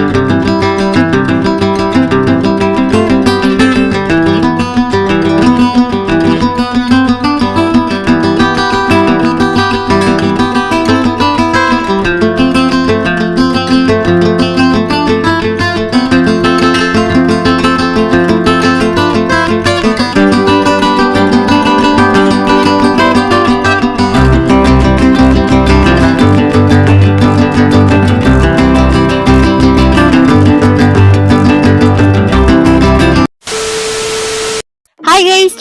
Hi guys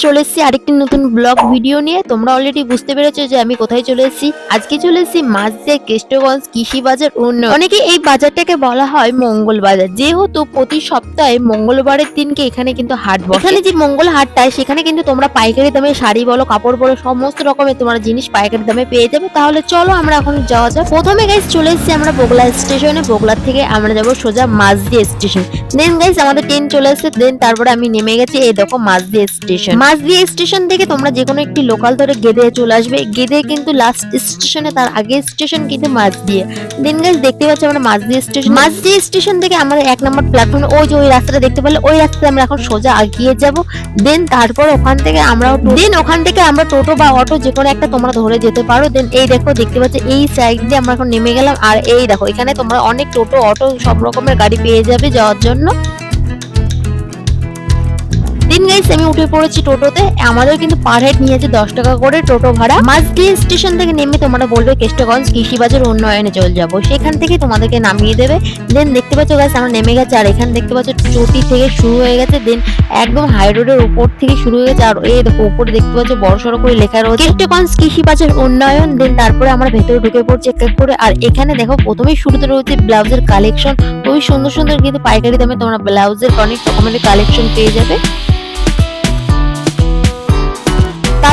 চলে এসেছি আরেকটি নতুন ব্লগ ভিডিও নিয়ে। তোমরা অলরেডি বুঝতে পেরেছ যে আমি কোথায় চলে এসেছি। আজকে চলে এসেছি মাঝদিয়া কেষ্টগঞ্জ কৃষি বাজার উন্নয়ন। অনেকে এই বাজারটাকে বলা হয় মঙ্গল বাজার যেহেতু প্রতি সপ্তাহে মঙ্গলবারের দিনকে এখানে কিন্তু হাট বসে। এখানে যে মঙ্গল হাটটায় সেখানে কিন্তু তোমরা পাইকারি দামে শাড়ি বলো, কাপড় বলো, সমস্ত রকমের তোমরা জিনিস পাইকারি দামে পেয়ে যাবে। তাহলে চলো আমরা এখন যাওয়া যাক। প্রথমে গাইস চলে এসেছি আমরা বগলা স্টেশনে বগলার থেকে আমরা যাব সোজা মাঝদিয়া স্টেশন দেন গাইস আমাদের ট্রেন চলে এসেছে। দেন তারপরে আমি নেমে গেছি এই দেখো মাঝদিয়া স্টেশন মাঝদিয়া স্টেশন থেকে তোমরা যে কোনো একটি লোকাল ধরে গেদে চলে আসবে। গেদে কিন্তু লাস্ট স্টেশনে তার আগে স্টেশন কিন্তু মাঝদিয়া দেন গাইস দেখতে পাচ্ছি আমরা মাঝদিয়া স্টেশন মাঝদিয়া স্টেশন থেকে আমরা এক নম্বর প্ল্যাটফর্মে ওই যে ওই রাস্তাটা দেখতে পেলে, ওই রাস্তায় আমরা এখন সোজা এগিয়ে যাব। দেন তারপর ওখান থেকে আমরা দেন ওখান থেকে আমরা টোটো বা অটো যে কোনো একটা তোমরা ধরে যেতে পারো। দেন এই দেখো, দেখতে পাচ্ছ, এই সাইড দিয়ে আমরা এখন নেমে গেলাম। আর এই দেখো, এখানে তোমরা অনেক টোটো, অটো সব রকমের গাড়ি পেয়ে যাবে যাওয়ার জন্য। দিন গাইস আমি উঠে পড়েছি টোটোতে, আমাদের কিন্তু পার হেড নিয়েছে দশ টাকা করে টোটো ভাড়া। মাঝদিয়া স্টেশন থেকে নেমে তোমরা বলবে কেষ্টগঞ্জ কৃষি বাজার উন্নয়নে চলে যাব। সেখান থেকে তোমাদেরকে নামিয়ে দেবে। দেন দেখতে পাচ্ছ গাইস আমরা নেমে গেছে আর এখানে দেখতে পাচ্ছ চটি থেকে শুরু হয়ে গেছে। দেন একদম হাই রোডের উপর থেকে শুরু হয়ে গেছে। আর এই দেখো, উপরে দেখতে পাচ্ছ বড় সড়ো করে লেখা রয়েছে, কেষ্টগঞ্জ কৃষি বাজার উন্নয়ন। দেন তারপরে আমরা ভেতরে ঢুকে পড়ছি এক এক করে আর এখানে দেখো, প্রথমেই শুরুতে রয়েছে ব্লাউজের কালেকশন খুবই সুন্দর সুন্দর কিন্তু পাইকারি দামে তোমরা ব্লাউজের অনেক রকমের কালেকশন পেয়ে যাবে।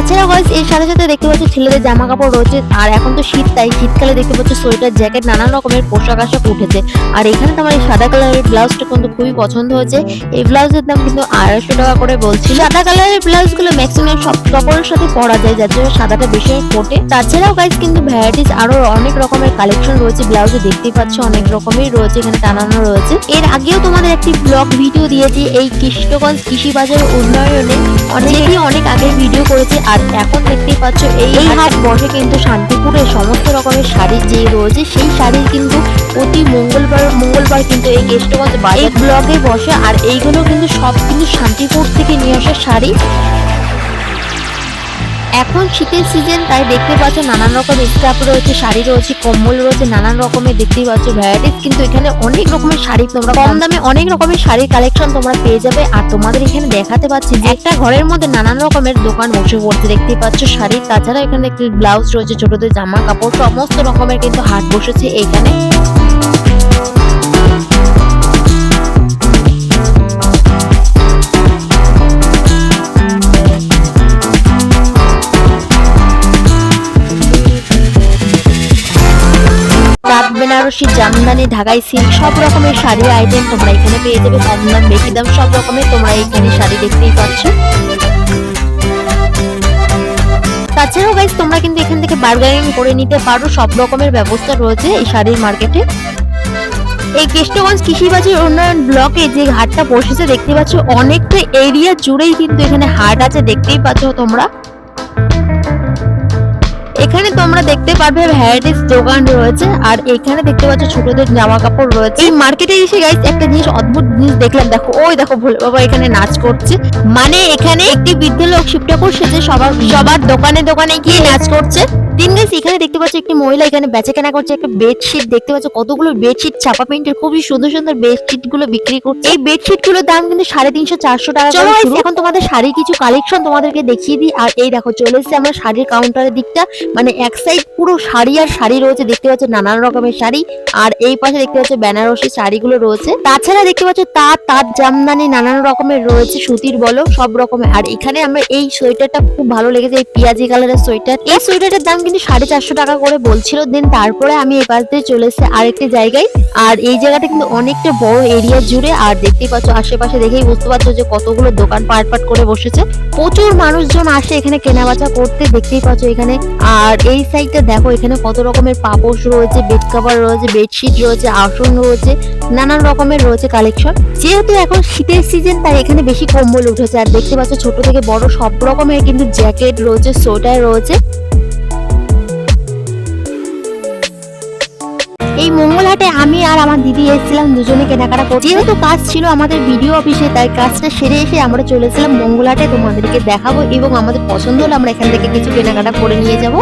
তাছাড়া গাইস এর সাথে সাথে দেখতে পাচ্ছ ছেলেদের জামা কাপড় রয়েছে, আর এখন তো শীত, তাই শীতকালে দেখতে পাচ্ছ সোয়েটার, জ্যাকেট, নানান রকমের পোশাক আশাক উঠেছে। আর এখানে তো আমার এই সাদা কালারের ব্লাউজটা কিন্তু খুবই পছন্দ হয়েছে। এই ব্লাউজের দাম কিন্তু আড়াইশো টাকা করে বলছিল সাদা কালারের ব্লাউজগুলো ম্যাক্সিমাম সব কাপড়ের সাথে পরা যায়, যার জন্য সাদাটা বেশি ফোটে। তাছাড়াও গাইস কিন্তু ভ্যারাইটিস আরও অনেক রকমের কালেকশন রয়েছে, ব্লাউজে দেখতেই পাচ্ছ অনেক রকমের রয়েছে, এখানে টানানো রয়েছে। এর আগেও তোমাদের একটি ব্লগ ভিডিও দিয়েছি, এই কৃষ্ণগঞ্জ কৃষি বাজার উন্নয়নে। অনেকেই অনেক আগে ভিডিও করেছে, আর এখন দেখতে পাচ্ছ এই এই হাট বসে কিন্তু শান্তিপুরে সমস্ত রকমের শাড়ি যে রয়েছে সেই শাড়ি কিন্তু প্রতি মঙ্গলবার মঙ্গলবার কিন্তু এই কেষ্টগঞ্জ বাজার ব্লকে বসে। আর এইগুলো কিন্তু সব কিন্তু শান্তিপুর থেকে নিয়ে আসা শাড়ি। এখন শীতের সিজন তাই দেখতে পাচ্ছ নানান রকমের স্কার্ফ রয়েছে শাড়ি রয়েছে কম্বল রয়েছে নানান রকমের দেখতেই পাচ্ছ ভ্যারাইটিস কিন্তু এখানে অনেক রকমের শাড়ি তোমরা কম দামে অনেক রকমের শাড়ির কালেকশন তোমরা পেয়ে যাবে। আর তোমাদের এখানে দেখাতে পাচ্ছি যে একটা ঘরের মধ্যে নানান রকমের দোকান বসে পড়ছে দেখতেই পাচ্ছ শাড়ি। তাছাড়া এখানে একটি ব্লাউজ রয়েছে ছোটদের জামা কাপড় সমস্ত রকমের কিন্তু হাট বসেছে এইখানে তাঁত বেনারসি, জামদানি, ঢাকাই সিল্ক, সব রকমের শাড়ির আইটেম তোমরা এখানে পেয়ে যাবে। কম দাম বেশি দাম, সব রকমের তোমরা এখানে শাড়ি দেখতেই পাচ্ছ। তাছাড়াও গাইস তোমরা কিন্তু এখান থেকে বার্গারিং করে নিতে পারো। সব রকমের ব্যবস্থা রয়েছে এই শাড়ির মার্কেটে এই কেষ্টগঞ্জ কৃষিবাজার উন্নয়ন ব্লকে যে হাটটা বসেছে, দেখতে পাচ্ছ, অনেকটা এরিয়া জুড়েই কিন্তু এখানে হাট আছে, দেখতেই পাচ্ছ তোমরা। এখানে তোমরা দেখতে পারবে ভ্যারাইটিস দোকান রয়েছে আর এখানে দেখতে পাচ্ছ ছোটদের জামা কাপড় রয়েছে। এই মার্কেটে এসে গাইস একটা জিনিস অদ্ভুত জিনিস দেখলাম। দেখো ওই দেখো ভোলে বাবা এখানে নাচ করছে। মানে এখানে একটি বৃদ্ধ লোক শিব ঠাকুর সেজে সবার সবার দোকানে দোকানে গিয়ে নাচ করছে। দিন গাইস এখানে দেখতে পাচ্ছ একটি মহিলা এখানে বেচা কেনা করছে একটা বেডশিট দেখতে পাচ্ছ কতগুলো বেডশিট ছাপা প্রিন্টের খুবই সুন্দর সুন্দর বেডশিটগুলো বিক্রি করছে। এই বেডশিটগুলোর দাম কিন্তু সাড়ে তিনশো চারশো টাকা চলো এখন তোমাদের শাড়ির কিছু কালেকশন তোমাদেরকে দেখিয়ে দিই। আর এই দেখো চলে এসেছে আমরা শাড়ির কাউন্টারের দিকটা। মানে এক সাইড পুরো শাড়ি আর শাড়ি রয়েছে, দেখতে পাচ্ছ নানান রকমের শাড়ি। আর এই পাশে দেখতে পাচ্ছ বেনারসি শাড়িগুলো রয়েছে। তাছাড়া দেখতে পাচ্ছ তাঁত তাঁত, জামদানি, নানান রকমের রয়েছে, সুতির বলো, সব রকমের। আর এখানে আমরা এই সোয়েটারটা খুব ভালো লেগেছে, এই পিয়াজি কালারের সোয়েটার। এই সোয়েটারের দাম কিন্তু সাড়ে চারশো টাকা করে বলছিল, দেন তারপরে আমি এই পাশ দিয়ে চলে এসেছি আরেকটি জায়গায়। আর এই জায়গাটা কিন্তু অনেকটা বড় এরিয়া জুড়ে, আর দেখতেই পাচ্ছ আশেপাশে দেখেই বুঝতে পারছ যে কতগুলো দোকান পাট পাট করে বসেছে। প্রচুর মানুষজন আসে এখানে কেনাবেচা করতে, দেখতেই পাচ্ছ এখানে আর এই সাইডটা দেখো, এখানে কত রকমের পাপোশ রয়েছে বেড কভার রয়েছে বেডশিট রয়েছে, আসন রয়েছে, নানান রকমের রয়েছে কালেকশন যেহেতু এখন শীতের সিজন তাই এখানে বেশি কম্বল উঠেছে। আর দেখতে পাচ্ছ, ছোট থেকে বড় সব রকমের কিন্তু জ্যাকেট রয়েছে সোয়েটার রয়েছে। মঙ্গলহাটে আমি আর আমার দিদি এসেছিলাম দুজনে কেনাকাটা করতে। যেহেতু কাজ ছিল আমাদের ভিডিও অফিসে, তাই কাজটা সেরে এসে আমরা চলেছিলাম মঙ্গলাটে। তোমাদেরকে দেখাবো এবং আমাদের পছন্দ হলে আমরা এখান থেকে কিছু কেনাকাটা করে নিয়ে যাব।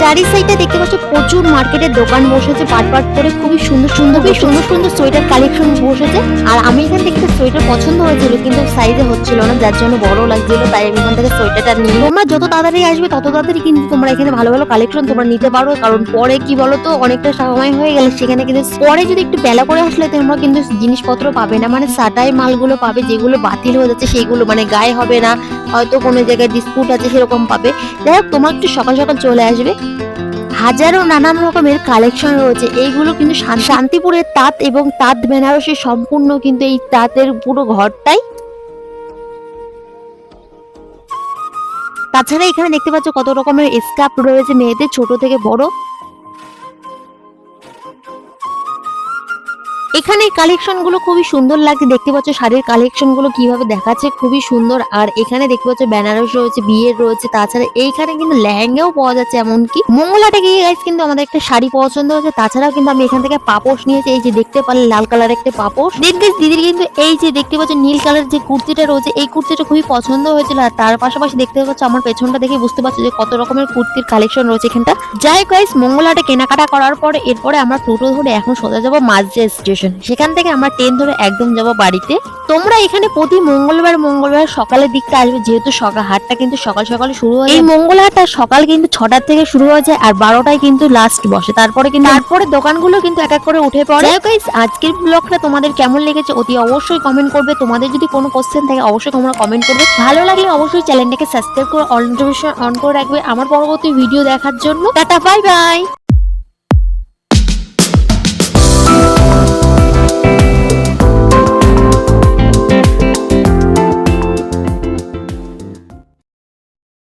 চারি সাইডে দেখতে পাচ্ছ প্রচুর মার্কেটের দোকান বসেছে পাট পাট করে খুবই সুন্দর সুন্দর খুবই সুন্দর সুন্দর সোয়েটার কালেকশন বসেছে। আর আমি এখান থেকে একটা সোয়েটার পছন্দ হয়েছিল কিন্তু সাইজে হচ্ছিল না যার জন্য বড় লাগছিল তাই আমি এখান থেকে সোয়েটারটা নিই তোমরা যত তাড়াতাড়ি আসবে তত তাড়াতাড়ি কিন্তু তোমরা এখানে ভালো ভালো কালেকশন তোমরা নিতে পারো। কারণ পরে কি বলো তো অনেকটা সময় হয়ে গেলে সেখানে কিন্তু পরে যদি একটু বেলা করে আসলে তোমরা কিন্তু জিনিসপত্র পাবে না। মানে সাটাই মালগুলো পাবে যেগুলো বাতিল হয়ে যাচ্ছে সেগুলো মানে গায়ে হবে না। হয়তো কোনো জায়গায় ডিসপুট আছে সেরকম পাবে। যাই হোক, তোমার একটু সকাল সকাল চলে আসবে। হাজারো নানান রকমের কালেকশন রয়েছে। এইগুলো কিন্তু শান্তিপুরের তাঁত এবং তাঁত বেনারসি সম্পূর্ণ কিন্তু এই তাঁতের পুরো ঘরটাই। তাছাড়া এখানে দেখতে পাচ্ছ কত রকমের স্কার্ফ রয়েছে মেয়েদের, ছোট থেকে বড়। এখানে কালেকশনগুলো খুবই সুন্দর লাগছে। দেখতে পাচ্ছ শাড়ির কালেকশনগুলো কীভাবে দেখাচ্ছে খুবই সুন্দর। আর এখানে দেখতে পাচ্ছ বেনারস রয়েছে বিয়ের রয়েছে তাছাড়া এইখানে কিন্তু লেহেঙ্গাও পাওয়া যাচ্ছে এমনকি। মঙ্গলাটে গিয়ে গাইস কিন্তু আমাদের একটা শাড়ি পছন্দ হয়েছে তাছাড়াও কিন্তু আমি এখান থেকে পাপোশ নিয়েছি এই যে দেখতে পারলে লাল কালার একটা পাপোশ। দেন guys, দিদির কিন্তু এই যে দেখতে পাচ্ছ নীল কালার যে কুর্তিটা রয়েছে এই কুর্তিটা খুবই পছন্দ হয়েছিল। আর তার পাশাপাশি দেখতে পাচ্ছ আমার পেছনটা দেখে বুঝতে পারছ যে কত রকমের কুর্তির কালেকশন রয়েছে এখানটা। যাই গাইস মঙ্গলাটে কেনাকাটা করার পরে এরপরে আমরা টোটো ধরে এখন সোজা যাব মাঝে স্টেশন সেখান থেকে আমরা ট্রেন ধরে একদম যাব বাড়িতে। তোমরা এখানে প্রতি মঙ্গলবার মঙ্গলবার সকালের দিকটা আসবে যেহেতু সকাল হাটটা কিন্তু সকাল সকাল শুরু হয়। এই মঙ্গল হাটটা সকাল কিন্তু ছটার থেকে শুরু হয়ে যায় আর বারোটায় কিন্তু লাস্ট বসে। তারপরে কিন্তু তারপরে দোকানগুলো কিন্তু এক এক করে উঠে পড়ে। আজকের ব্লগটা তোমাদের কেমন লেগেছে অতি অবশ্যই কমেন্ট করবে। তোমাদের যদি কোনো কোশ্চেন থাকে অবশ্যই তোমরা কমেন্ট করবে। ভালো লাগলে অবশ্যই চ্যানেলটাকে সাবস্ক্রাইব করে অল নোটিফিকেশন অন করে রাখবে। আমার পরবর্তী ভিডিও দেখার জন্য। Tata bye bye